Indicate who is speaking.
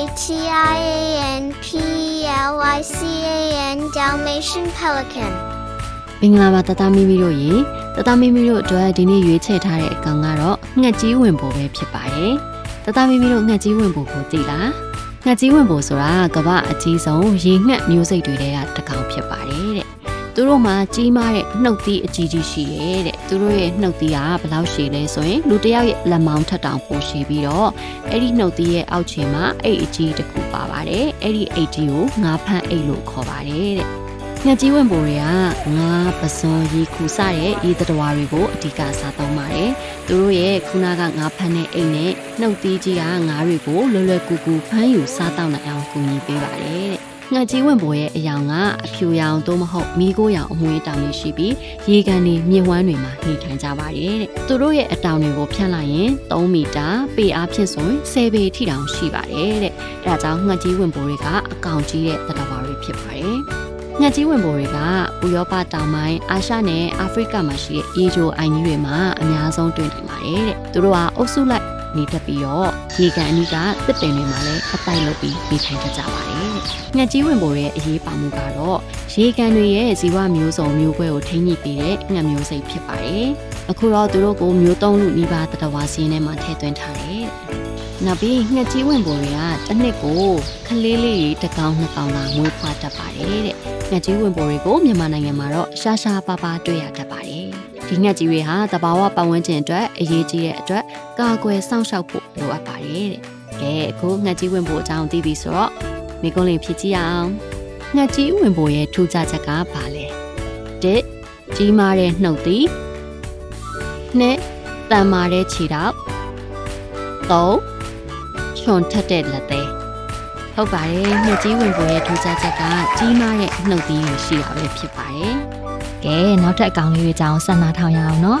Speaker 1: I A N P L I C A N Dalmatian Pelican.
Speaker 2: မင်္ဂလာပါတသားမီမီတို့ရေတသားမီမီတို့အတွက်ဒီနေ့ရွေးချယ်ထားတဲ့အကောင်ကတော့ငှက်ကြီးဝင်ပိုပဲဖြစ်ပါတယ်တသားမီမီတို့ငှက်ကြီးဝင်ပိုကိုသိလားငှက်ကြီးဝင်ပိုဆိုတာကမ္ဘာအကြီးဆုံးရေငှက်မျိုးစိတ်တွေထဲကတစ်ကောင်ဖြစ်ပါတယ်တဲ့ သူတို့မှာကြီးမားတဲ့နှုတ်သီးအကြီးကြီးရှိတယ်တဲ့သူတို့ရဲ့နှုတ်သီးကဘယ်လောက်ရှည်လဲဆိုရင်လူတစ်ယောက်ရဲ့လက်မောင်းထက်တောင်ပိုရှည်ပြီးတော့အဲ့ဒီနှုတ်သီးရဲ့အောက်ခြေမှာအိတ်အကြီးတစ်ခုပါပါတယ်အဲ့ဒီအိတ်ကြီးကိုငါးဖမ်းအိတ်လို့ခေါ်ပါတယ်တဲ့ငှက်ကြီးဝင်ပိုတွေကငါးပစွန်ရေခူစတဲ့ရေတတဝါတွေကိုအဓိကစားသုံးပါတယ်။သူတို့ရဲ့ခုနကငါးဖမ်းတဲ့အိမ်နဲ့နှုတ်သီးကြီးကငါးတွေကိုလွယ်လွယ်ကူကူဖမ်းယူစားတောက်နိုင်အောင်ကူညီပေးပါတယ်တဲ့။ ငှက်ကြီးဝင်ပိုရဲ့အယောင်ကအဖြူရောင်သို့မဟုတ်မီးခိုးရောင်အမွှေးတောင်တွေရှိပြီးရေကန်တွေမြစ်ဝမ်းတွေမှာနေထိုင်ကြပါတယ်တဲ့။သူတို့ရဲ့အတောင်တွေကိုဖြန့်လိုက်ရင်3မီတာပေအားဖြင့်ဆိုရင်10ပေထိတောင်ရှိပါတယ်တဲ့။ဒါကြောင့်ငှက်ကြီးဝင်ပိုတွေကအကောင်ကြီးတဲ့တတဝါတွေဖြစ်ပါတယ်။ငှက်ကြီးဝင်ပိုတွေကဥရောပတောင်ပိုင်းအာရှနဲ့အာဖရိကမှာရှိတဲ့ရေချိုအိုင်ကြီးတွေမှာအများဆုံးတွေ့နိုင်ပါတယ်တဲ့။သူတို့ကအုပ်စုလိုက် နေတတ်ပြီးတော့ရေကန်အနီးကတစ်ပင်တွေမှာလည်းအတိုက်လုပ်ပြီးနေထိုင်တတ်ကြပါတယ်တဲ့။ငှက်ကြီးဝင်ပိုရဲ့အရေးပါမှုကတော့ရေကန်တွေရဲ့ဇီဝမျိုးစုံမျိုးကွဲကိုထိန်းညှိပေးတဲ့ငှက်မျိုးစိတ်ဖြစ်ပါတယ်။အခုတော့သူတို့ကိုမျိုးသုံးလူနီးပါးတတဝါစီးထဲမှာထည့်သွင်းထားတယ်တဲ့။နောက်ပြီးငှက်ကြီးဝင်ပိုတွေကတစ်နှစ်ကိုခလေးလေးတွေတစ်ကောင်နှစ်ကောင်သာမွေးဖွားတတ်ပါတယ်တဲ့။ငှက်ကြီးဝင်ပေါ်တွေကိုမြန်မာနိုင်ငံမှာတော့ရှားရှားပါးပါးတွေ့ရတတ်ပါတယ်။ ဒီငှက်ကြီးတွေဟာတဘာဝပတ်ဝန်းကျင်အတွက်အရေးကြီးတဲ့အတွက်ကာကွယ်စောင့်ရှောက်ဖို့လိုအပ်ပါတယ်တဲ့။ကဲအခုငှက်ကြီးဝင်ပေါ်အကြောင်းသိပြီဆိုတော့မိကုံးလေးဖြည့်ကြည့်ရအောင်။ငှက်ကြီးဝင်ပေါ်ရဲ့ထူးခြားချက်ကဘာလဲ။တစ်ကြီးမားတဲ့နှုတ်သီးနှစ်တန်မာတဲ့ခြေထောက်သုံးချွန်ထက်တဲ့လက်သေးဟုတ်ပါတယ်။နှစ်ကြီးဝင်ပေါ်ရဲ့ထူးခြားချက်ကကြီးမားတဲ့နှုတ်သီးတွေရှိတာပဲဖြစ်ပါတယ်။
Speaker 3: ကဲနောက်ထပ်အကောင်လေးတွေကြောင်းဆက်နာထောင်ရအောင်နော်